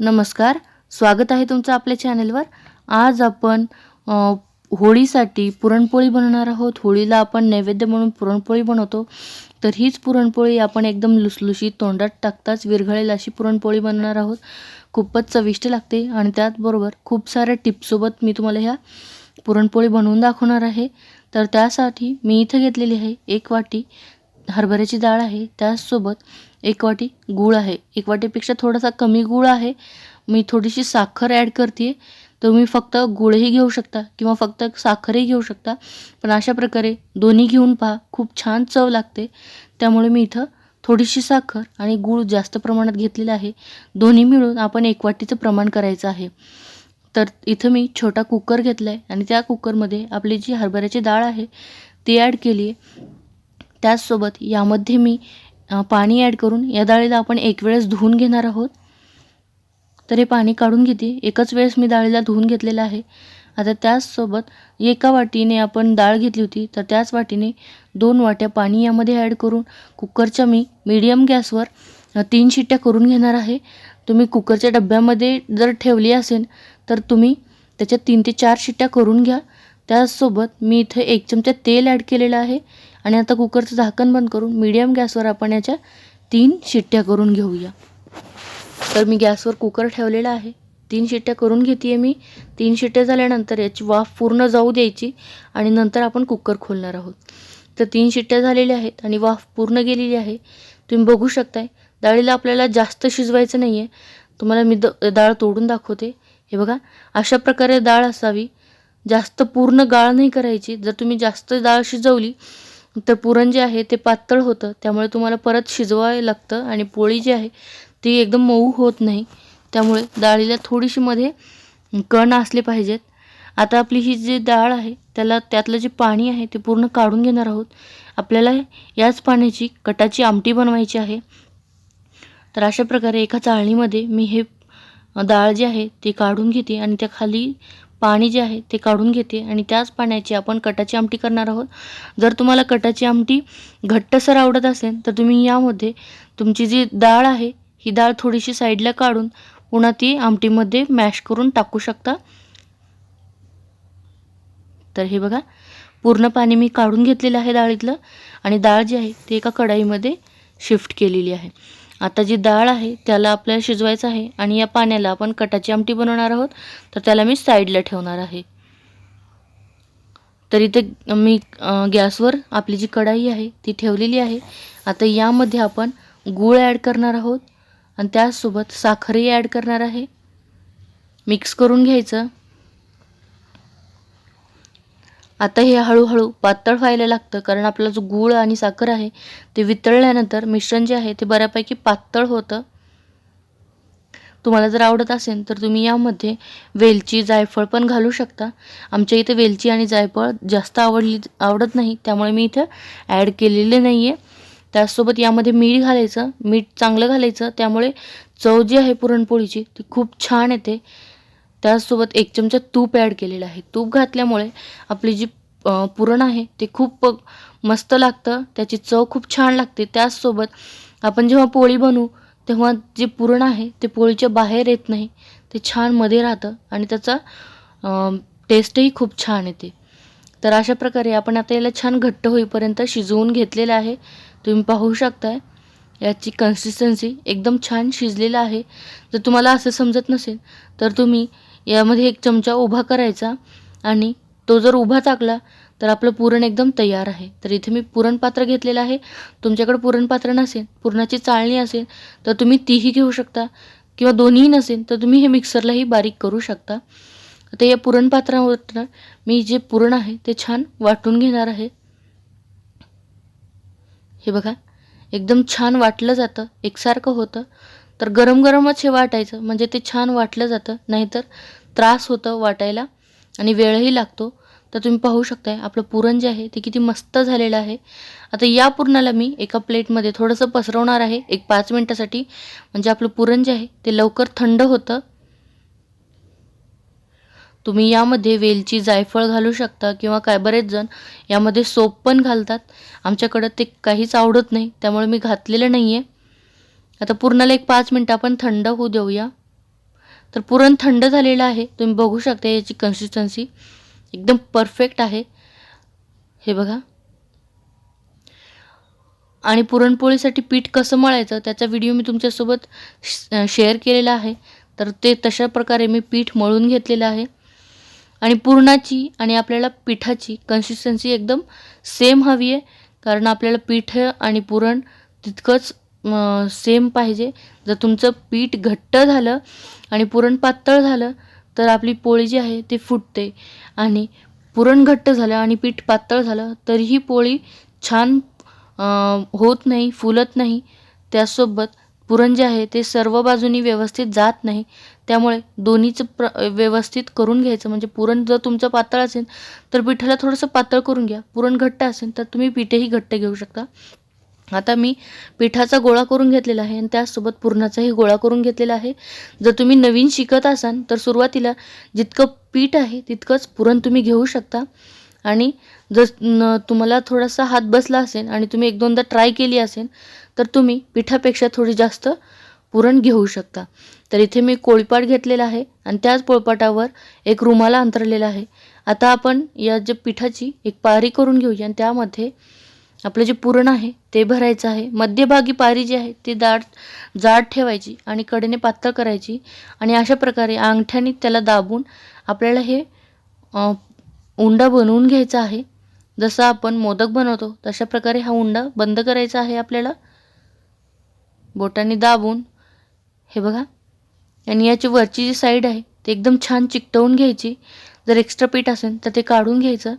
नमस्कार स्वागत आहे तुमचं आपल्या चॅनलवर. आज आपण होळीसाठी पुरणपोळी बनवणार आहोत. होळीला आपण नैवेद्य म्हणून पुरणपोळी बनवतो. तर हीच पुरणपोळी आपण एकदम लुसलुशीत तोंडात टाकताच विरघळेल अशी पुरणपोळी बनवणार आहोत. खूपच चविष्ट लागते आणि त्याचबरोबर खूप साऱ्या टिप्ससोबत मी तुम्हाला ह्या पुरणपोळी बनवून दाखवणार आहे. तर त्यासाठी मी इथं घेतलेली आहे एक वाटी हरभऱ्याची डाळ आहे त्याचसोबत एक वाटी गूळ आहे. एक वाटीपेक्षा थोडासा कमी गूळ आहे. मी थोडीशी साखर ॲड करते तुम्ही फक्त गूळही घेऊ शकता किंवा फक्त साखरही घेऊ शकता. पण अशा प्रकारे दोन्ही घेऊन पहा. खूप छान चव लागते. त्यामुळे मी इथं थोडीशी साखर आणि गूळ जास्त प्रमाणात घेतलेलं आहे. दोन्ही मिळून आपण एक वाटीचं प्रमाण करायचं आहे. तर इथं मी छोटा कुकर घेतला आहे आणि त्या कुकरमध्ये आपली जी हरभऱ्याची डाळ आहे ती ॲड केली आहे त्याचसोबत यामध्ये मी पाणी ॲड करून या डाळीला आपण एक वेळेस धुवून घेणार आहोत. तर हे पाणी काढून घेते. एकच वेळेस मी डाळीला धुवून घेतलेलं आहे. आता त्याचसोबत एका वाटीने आपण डाळ घेतली होती तर त्याच वाटीने दोन वाट्या पाणी यामध्ये ॲड करून कुकरच्या मी मीडियम गॅसवर तीन शिट्ट्या करून घेणार आहे. तुम्ही कुकरच्या डब्यामध्ये जर ठेवली असेल तर तुम्ही त्याच्या तीन ते चार शिट्ट्या करून घ्या. त्याचसोबत मी इथे एक चमचा तेल ॲड केलेलं आहे. आणि आता कुकरचं झाकण बंद करून मीडियम गॅसवर आपण याच्या तीन शिट्ट्या करून घेऊया. तर मी गॅसवर कुकर ठेवलेला आहे. तीन शिट्ट्या करून घेते आहे मी. तीन शिट्ट्या झाल्यानंतर याची वाफ पूर्ण जाऊ द्यायची आणि नंतर आपण कुकर खोलणार आहोत. तर तीन शिट्ट्या झालेल्या आहेत आणि वाफ पूर्ण गेलेली आहे. तुम्ही बघू शकताय डाळीला आपल्याला जास्त शिजवायचं नाही आहे तुम्हाला मी द डाळ तोडून दाखवते. हे बघा अशा प्रकारे डाळ असावी. जास्त पूर्ण गाळ नाही करायची. जर तुम्ही जास्त डाळ शिजवली तर पुरण जे आहे ते पातळ होतं. त्यामुळे तुम्हाला परत शिजवावे लागतं आणि पोळी जी आहे ती एकदम मऊ होत नाही. त्यामुळे डाळीला थोडीशी मध्ये कण असले पाहिजेत. आता आपली ही जी डाळ आहे त्याला त्यातलं जे पाणी आहे ते पूर्ण काढून घेणार आहोत. आपल्याला याच पाण्याची कटाची आमटी बनवायची आहे. तर अशा प्रकारे एका चाळणीमध्ये मी हे डाळ जी आहे ती काढून घेते आणि त्या खाली पाणी जे आहे ते काढून घेते आणि त्याच पाण्याची आपण कटाची आमटी करणार आहोत. जर तुम्हाला कटाची आमटी घट्टसर आवडत असेल तर तुम्ही यामध्ये तुमची जी डाळ आहे ही डाळ थोडीशी साईडला काढून पुन्हा ती आमटीमध्ये मॅश करून टाकू शकता. तर हे बघा पूर्ण पाणी मी काढून घेतलेलं आहे डाळीतलं आणि डाळ जी आहे ती एका कढाईमध्ये शिफ्ट केलेली आहे. आता जी डाळ आहे त्याला आपल्याला शिजवायचं आहे आणि या पाण्याला आपण कटाची आमटी बनवणार आहोत. तर त्याला मी साईडला ठेवणार आहे. तर इथे मी गॅसवर आपली जी कढाई आहे ती ठेवलेली आहे. आता यामध्ये आपण गूळ ॲड करणार आहोत आणि त्याचसोबत साखरही ॲड करणार आहे. मिक्स करून घ्यायचं. आता हे हळूहळू पातळ व्हायला लागतं कारण आपला जो गूळ आणि साखर आहे ते वितळल्यानंतर मिश्रण जे आहे ते बऱ्यापैकी पातळ होतं. तुम्हाला जर आवडत असेल तर तुम्ही यामध्ये वेलची जायफळ पण घालू शकता. आमच्या इथे वेलची आणि जायफळ जास्त आवडली आवडत नाही त्यामुळे मी इथं ॲड केलेले नाही आहे त्याचसोबत यामध्ये मीठ घालायचं मीठ चांगलं घालायचं त्यामुळे चव जी आहे पुरणपोळीची ती खूप छान येते. त्याचसोबत एक चमचा तूप ॲड केलेलं आहे. तूप घातल्यामुळे आपली जी पुरण आहे ते खूप मस्त लागतं. त्याची चव खूप छान लागते. त्याचसोबत आपण जेव्हा पोळी बनवू तेव्हा जे पुरण आहे ते पोळीच्या बाहेर येत नाही. ते छानमध्ये राहतं आणि त्याचा टेस्टही खूप छान येते. तर अशा प्रकारे आपण आता याला छान घट्ट होईपर्यंत शिजवून घेतलेलं आहे. तुम्ही पाहू शकताय याची कन्सिस्टन्सी एकदम छान शिजलेलं आहे. जर तुम्हाला असं समजत नसेल तर तुम्ही यामध्ये एक चमचा उभा करायचा आणि तो जर उभा टाकला तर आपलं पुरण एकदम तयार आहे. तर इथे मी पुरणपात्र घेतलेलं आहे. तुमच्याकडे पुरणपात्र नसेल पुरणाची चाळणी असेल तर तुम्ही तीही घेऊ शकता. किंवा दोन्हीही नसेल तर तुम्ही हे मिक्सरलाही बारीक करू शकता. आता या पुरणपात्रावर मी जे पुरण आहे ते छान वाटून घेणार आहे. हे बघा एकदम छान वाटलं जातं एकसारखं होतं. तर गरम गरमच हे वाटायचं. म्हणजे ते छान वाटलं जातं. नाहीतर त्रास होतं वाटायला आणि वेळही लागतो. तर तुम्ही पाहू शकताय आपलं पुरण जे आहे ते किती मस्त झालेलं आहे. आता या पुरणाला मी एका प्लेटमध्ये थोडंसं पसरवणार आहे. एक पाच मिनटासाठी. म्हणजे आपलं पुरण जे आहे ते लवकर थंड होतं. तुम्ही यामध्ये वेलची जायफळ घालू शकता किंवा काय बरेच जण यामध्ये सोप पण घालतात. आमच्याकडं ते काहीच आवडत नाही. त्यामुळे मी घातलेलं नाही आहे आता पुरणाला एक पाच मिनटं आपण थंड होऊ देऊया. तर पुरण थंड झालेलं आहे. तुम्ही बघू शकता याची कन्सिस्टन्सी एकदम परफेक्ट आहे. हे बघा. आणि पुरणपोळीसाठी पीठ कसं मळायचं त्याचा व्हिडिओ मी तुमच्यासोबत श- शेअर केलेला आहे. तर ते तशा प्रकारे मी पीठ मळून घेतलेलं आहे. आणि पुरणाची आणि आपल्याला पिठाची कन्सिस्टन्सी एकदम सेम हवी आहे. कारण आपल्याला पीठ आणि पुरण तितकंच सेम पाहिजे. जर तुमचं पीठ घट्ट झालं आणि पुरण पातळ झालं तर आपली पोळी जी आहे ती फुटते. आणि पुरण घट्ट झालं आणि पीठ पातळ झालं तरीही पोळी छान होत नाही फुलत नाही. त्यासोबत पुरण जे आहे ते सर्व बाजूनी व्यवस्थित जात नाही. त्यामुळे दोन्हीचं प्र व्यवस्थित करून घ्यायचं. म्हणजे पुरण जर तुमचं पातळ असेल तर पिठाला थोडंसं पातळ करून घ्या. पुरण घट्ट असेल तर तुम्ही पिठेही घट्ट घेऊ शकता. आता मी पिठाचा गोळा करून घेतलेला आहे आणि त्याचसोबत पुरणाचाही गोळा करून घेतलेला आहे. जर तुम्ही नवीन शिकत असाल तर सुरुवातीला जितकं पीठ आहे तितकंच पुरण तुम्ही घेऊ शकता. आणि जर न तुम्हाला थोडासा हात बसला असेल आणि तुम्ही एक दोनदा ट्राय केली असेल तर तुम्ही पिठापेक्षा थोडी जास्त पुरण घेऊ शकता. तर इथे मी कोळपाट घेतलेला आहे आणि त्याच पोळपाटावर एक रुमाला अंतरलेला आहे. आता आपण या जे पिठाची एक पारी करून घेऊया आणि त्यामध्ये आपलं जे पुरण आहे ते भरायचं आहे. मध्यभागी पारी जी आहे ती दाट जाड ठेवायची आणि कडेने पातळ करायची आणि अशा प्रकारे अंगठ्याने त्याला दाबून आपल्याला हे उंडा बनवून घ्यायचा आहे. जसं आपण मोदक बनवतो तशा प्रकारे हा उंडा बंद करायचा आहे आपल्याला. बोटाने दाबून हे बघा. आणि याची वरची जी साईड आहे ती एकदम छान चिकटवून घ्यायची. जर एक्स्ट्रा पीठ असेल तर ते काढून घ्यायचं.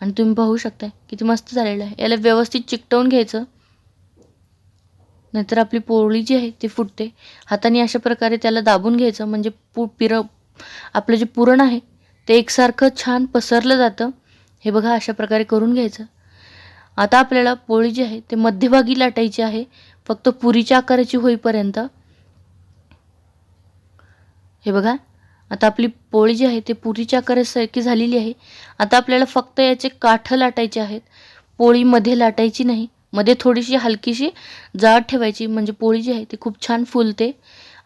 आणि तुम्ही पाहू शकताय किती मस्त झालेलं आहे. याला व्यवस्थित चिकटवून घ्यायचं. नाहीतर आपली पोळी जी आहे ती फुटते. हाताने अशा प्रकारे त्याला दाबून घ्यायचं. म्हणजे पु पिर आपलं जे पुरण आहे ते एकसारखं छान पसरलं जातं. हे बघा अशा प्रकारे करून घ्यायचं. आता आपल्याला पोळी जी आहे ते मध्यभागी लाटायची आहे. फक्त पुरीच्या आकाराची होईपर्यंत. हे बघा आता आपली पोळी जी आहे ते पुरीच्या आकारासारखी झालेली आहे. आता आपल्याला फक्त याचे काठ लाटायचे आहेत. पोळीमध्ये लाटायची नाही. मध्ये थोडीशी हलकीशी जाड ठेवायची. म्हणजे पोळी जी आहे ती खूप छान फुलते.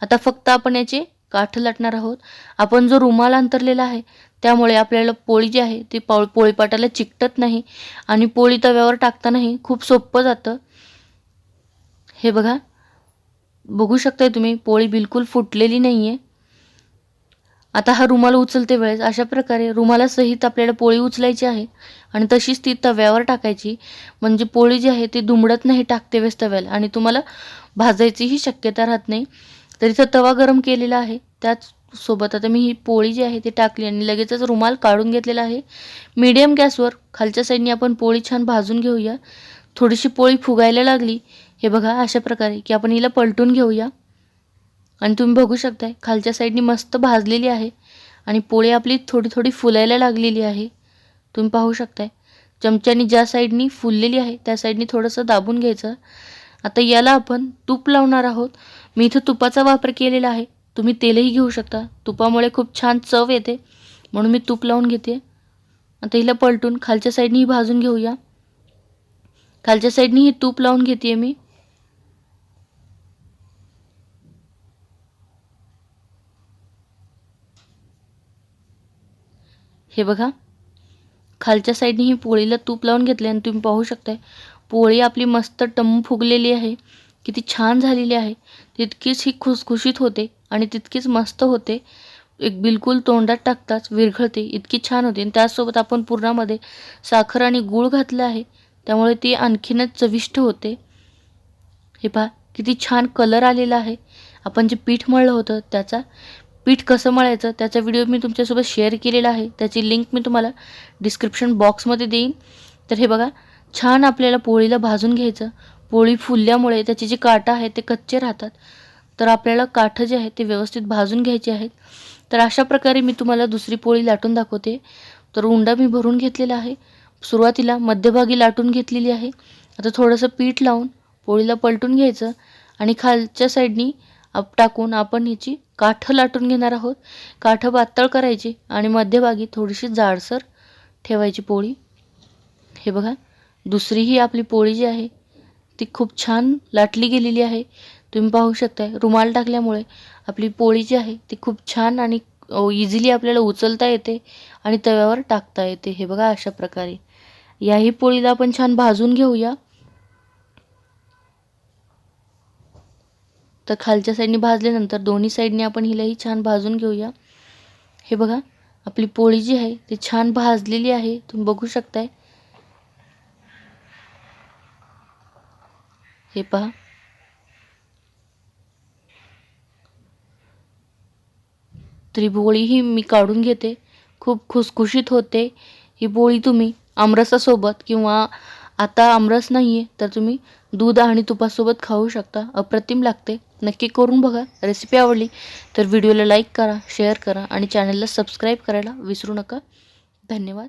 आता फक्त आपण याचे काठ लाटणार आहोत. आपण जो रुमाल अंतरलेला आहे त्यामुळे आपल्याला पोळी जी आहे ती पाव पोळीपाटाला चिकटत नाही. आणि पोळी तव्यावर टाकतानाही खूप सोपं जातं. हे बघा. बघू शकताय तुम्ही पोळी बिलकुल फुटलेली नाही आहे आता हा रुमाल उचलते वेळेस अशा प्रकारे रुमालासहित आपल्याला पोळी उचलायची आहे आणि तशीच ती तव्यावर टाकायची. म्हणजे पोळी जी आहे ती दुमडत नाही टाकते वेळेस तव्याला आणि तुम्हाला भाजायचीही शक्यता राहत नाही. तर इथं तवा गरम केलेला आहे. त्याच सोबत आता मी ही पोळी जी आहे ती टाकली आणि लगेचच रुमाल काढून घेतलेला आहे. मीडियम गॅसवर खालच्या साईडने आपण पोळी छान भाजून घेऊया. थोडीशी पोळी फुगायला लागली. हे बघा अशा प्रकारे की आपण हिला पलटून घेऊया. आणि तुम्ही बघू शकताय खालच्या साईडनी मस्त भाजलेली आहे. आणि पोळी आपली थोडी थोडी फुलायला लागलेली आहे. तुम्ही पाहू शकताय. चमच्यानी ज्या साईडनी फुललेली आहे त्या साईडनी थोडंसं दाबून घ्यायचं. आता याला आपण तूप लावणार आहोत. मी इथं तुपाचा वापर केलेला आहे. तुम्ही तेलही घेऊ शकता. तुपामुळे खूप छान चव येते. म्हणून मी तूप लावून घेते. आता हिला पलटून खालच्या साईडनीही भाजून घेऊया. खालच्या साईडनी ही तूप लावून घेते मी. हे बघा. खालच्या साईडने ही पोळीला तूप लावून घेतले आणि तुम्ही पाहू शकताय. पोळी आपली मस्त टम फुगलेली आहे. किती छान झालेली आहे. तितकीच ही खुसखुशीत होते आणि तितकीच मस्त होते. एक बिलकुल तोंडात टाकताच विरघळते. इतकी छान होते. आणि त्याचसोबत आपण पुरणामध्ये साखर आणि गूळ घातलं आहे. त्यामुळे ती आणखीनच चविष्ट होते. हे पहा किती छान कलर आलेला आहे. आपण जे पीठ मळलं होतं त्याचा पीठ कसं मळायचं त्याचा व्हिडिओ मी तुमच्यासोबत शेअर केलेला आहे. त्याची लिंक मी तुम्हाला डिस्क्रिप्शन बॉक्समध्ये देईन. तर हे बघा छान आपल्याला पोळीला भाजून घ्यायचं. पोळी फुलल्यामुळे त्याचे जे काटा आहे ते कच्चे राहतात. तर आपल्याला काठं जे आहेत ते व्यवस्थित भाजून घ्यायचे आहेत. तर अशा प्रकारे मी तुम्हाला दुसरी पोळी लाटून दाखवते. तर उंडा मी भरून घेतलेला आहे. सुरुवातीला मध्यभागी लाटून घेतलेली आहे. आता थोडंसं पीठ लावून पोळीला पलटून घ्यायचं आणि खालच्या साईडनी आप टाकून आपण ह्याची काठं लाटून घेणार आहोत. काठं पातळ करायची आणि मध्यभागी थोडीशी जाडसर ठेवायची पोळी. हे बघा दुसरी ही आपली पोळी जी आहे ती खूप छान लाटली गेलेली आहे. तुम्ही पाहू शकताय रुमाल टाकल्यामुळे आपली पोळी जी आहे ती खूप छान आणि इझिली आपल्याला उचलता येते आणि तव्यावर टाकता येते. हे बघा अशा प्रकारे. याही पोळीला आपण छान भाजून घेऊया. तर खालच्या साईडने भाजल्यानंतर दोन्ही साईडने आपण हिलाही छान भाजून घेऊया. हे बघा आपली पोळी जी आहे ती छान भाजलेली आहे. तुम्ही बघू शकताय. हे पहा. तर पोळी ही मी काढून घेते. खूप खुसखुशीत होते. ही पोळी तुम्ही आमरसासोबत किंवा आता आमरस नाही आहे तर तुम्ही दूध आणि तुपासोबत खाऊ शकता. अप्रतिम लागते. नक्की करून बघा. रेसिपी आवडली तर व्हिडिओला लाईक करा शेअर करा आणि चॅनलला सबस्क्राईब करायला विसरू नका. धन्यवाद.